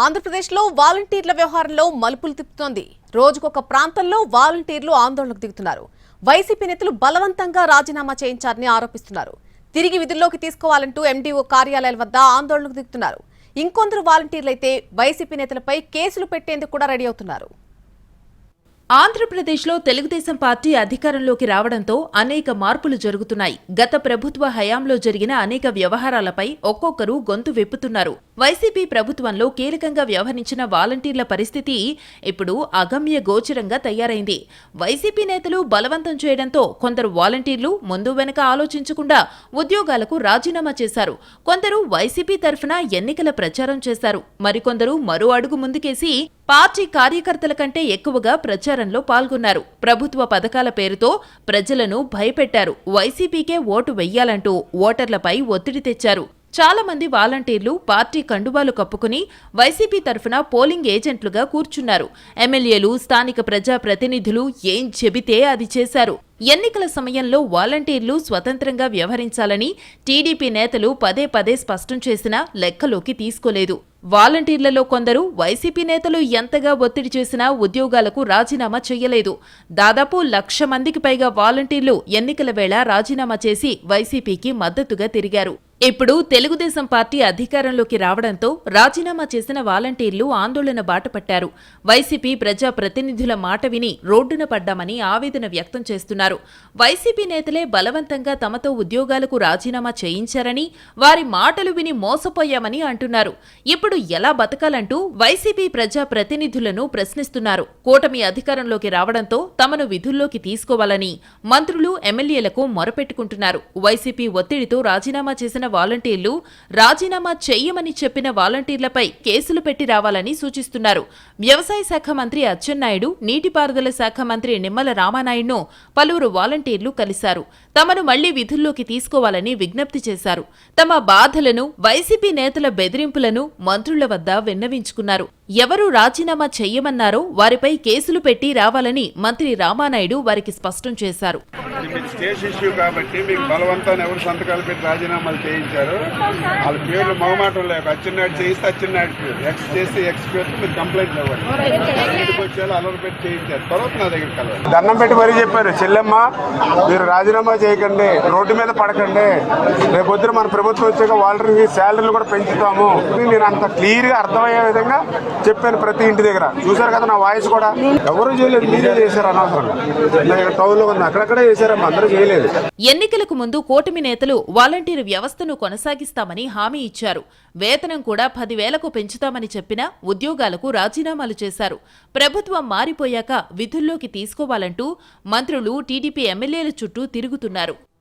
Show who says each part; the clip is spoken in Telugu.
Speaker 1: ఆంధ్రప్రదేశ్లో వాలంటీర్ల వ్యవహారంలో మలుపులు తిప్పుతోంది. రోజుకొక ప్రాంతంలో వాలంటీర్లు ఆందోళనకు దిగుతున్నారు. వైసీపీ నేతలు బలవంతంగా రాజీనామా చేయించారని ఆరోపిస్తున్నారు. తిరిగి విధుల్లోకి తీసుకోవాలంటూ ఎండీఓ కార్యాలయాల వద్ద ఆందోళనకు దిగుతున్నారు. ఇంకొందరు వాలంటీర్లైతే వైసీపీ నేతలపై కేసులు పెట్టేందుకు కూడా రెడీ అవుతున్నారు.
Speaker 2: ఆంధ్రప్రదేశ్లో తెలుగుదేశం పార్టీ అధికారంలోకి రావడంతో అనేక మార్పులు జరుగుతున్నాయి. గత ప్రభుత్వ హయాంలో జరిగిన అనేక వ్యవహారాలపై ఒక్కొక్కరు గొంతు విప్పుతున్నారు. వైసీపీ ప్రభుత్వంలో కీలకంగా వ్యవహరించిన వాలంటీర్ల పరిస్థితి ఇప్పుడు అగమ్య గోచరంగా తయారైంది. వైసీపీ నేతలు బలవంతం చేయడంతో కొందరు వాలంటీర్లు ముందు వెనక ఆలోచించకుండా ఉద్యోగాలకు రాజీనామా చేశారు. కొందరు వైసీపీ తరఫున ఎన్నికల ప్రచారం చేశారు. మరికొందరు మరో అడుగు ముందుకేసి పార్టీ కార్యకర్తల కంటే ఎక్కువగా ప్రచారంలో పాల్గొన్నారు. ప్రభుత్వ పథకాల పేరుతో ప్రజలను భయపెట్టారు. వైసీపీకే ఓటు వెయ్యాలంటూ ఓటర్లపై ఒత్తిడి తెచ్చారు. చాలా మంది వాలంటీర్లు పార్టీ కండువాలు కప్పుకుని వైసీపీ తరఫున పోలింగ్ ఏజెంట్లుగా కూర్చున్నారు. ఎమ్మెల్యేలు స్థానిక ప్రజా ప్రతినిధులు ఏం చెబితే అది చేశారు. ఎన్నికల సమయంలో వాలంటీర్లు స్వతంత్రంగా వ్యవహరించాలని టీడీపీ నేతలు పదే పదే స్పష్టం చేసినా లెక్కలోకి తీసుకోలేదు. వాలంటీర్లలో కొందరు వైసీపీ నేతలు ఎంతగా ఒత్తిడి చేసినా ఉద్యోగాలకు రాజీనామా చేయలేదు. దాదాపు లక్ష మందికి పైగా వాలంటీర్లు ఎన్నికల వేళ రాజీనామా చేసి వైసీపీకి మద్దతుగా తిరిగారు. ఇప్పుడు తెలుగుదేశం పార్టీ అధికారంలోకి రావడంతో రాజీనామా చేసిన వాలంటీర్లు ఆందోళన బాటపట్టారు. వైసీపీ ప్రజా ప్రతినిధుల మాట విని రోడ్డున పడ్డామని ఆవేదన వ్యక్తం చేస్తున్నారు. వైసీపీ నేతలే బలవంతంగా తమతో ఉద్యోగాలకు రాజీనామా చేయించారని వారి మాటలు విని మోసపోయామని అంటున్నారు. ఇప్పుడు ఎలా బతకాలంటూ వైసీపీ ప్రజా ప్రతినిధులను ప్రశ్నిస్తున్నారు. కూటమి అధికారంలోకి రావడంతో తమను విధుల్లోకి తీసుకోవాలని మంత్రులు ఎమ్మెల్యేలకు మొరపెట్టుకుంటున్నారు. వైసీపీ ఒత్తిడితో రాజీనామా చేసిన వాలంటీర్లు రాజీనామా చెయ్యమని చెప్పిన వాలంటీర్లపై కేసులు పెట్టి రావాలని సూచిస్తున్నారు. వ్యవసాయ శాఖ మంత్రి అచ్చెన్నాయుడు నీటిపారుదల శాఖ మంత్రి నిమ్మల రామానాయుడును పలువురు వాలంటీర్లు కలిశారు. తమను మళ్ళీ విధుల్లోకి తీసుకోవాలని విజ్ఞప్తి చేశారు. తమ బాధలను వైసీపీ నేతల బెదిరింపులను మంత్రుల వద్ద విన్నవించుకున్నారు. ఎవరు రాజీనామా చెయ్యమన్నారో వారిపై కేసులు పెట్టి రావాలని మంత్రి రామానాయుడు వారికి స్పష్టం చేశారు.
Speaker 3: ఇష్యూ కాబట్టి మీకు బలవంతాన్ని ఎవరు సంతకాలు పెట్టి రాజీనామాలు చేయించారు వాళ్ళ పేర్లు మొహమాటం లేక అచ్చెన్నాయుడు చేయిస్తే అచ్చెన్నాయుడు పేరు. ఎక్స్ చేస్తే ఎక్స్ పేరు మీరు కంప్లైంట్ ఇవ్వండి ఇంటికి వచ్చేలా అలవరు పెట్టి చేయించారు. తర్వాత నా దగ్గర కలవాలి దండం పెట్టి మరీ చెప్పారు చెల్లెమ్మ మీరు రాజీనామా చేయకండి రోడ్డు మీద పడకండి. రేపొద్దున మన ప్రభుత్వం వచ్చాక వాళ్ళకి శాలరీలు కూడా పెంచుతాము. నేను అంత క్లియర్గా అర్థమయ్యే విధంగా చెప్పాను ప్రతి ఇంటి దగ్గర. చూసారు కదా నా వాయిస్ కూడా? ఎవరు చేయలేదు మీరే చేశారు అనవసరంగా. టౌన్లో ఉంది అక్కడక్కడే చేశారమ్మా అందరూ చేయలేదు.
Speaker 2: ఎన్నికలకు ముందు కూటమి నేతలు వాలంటీర్ వ్యవస్థను కొనసాగిస్తామని హామీ ఇచ్చారు. వేతనం కూడా పదివేలకు పెంచుతామని చెప్పినా ఉద్యోగాలకు రాజీనామాలు చేశారు. ప్రభుత్వం మారిపోయాక విధుల్లోకి తీసుకోవాలంటూ మంత్రులు టీడీపీ ఎమ్మెల్యేల చుట్టూ తిరుగుతున్నారు.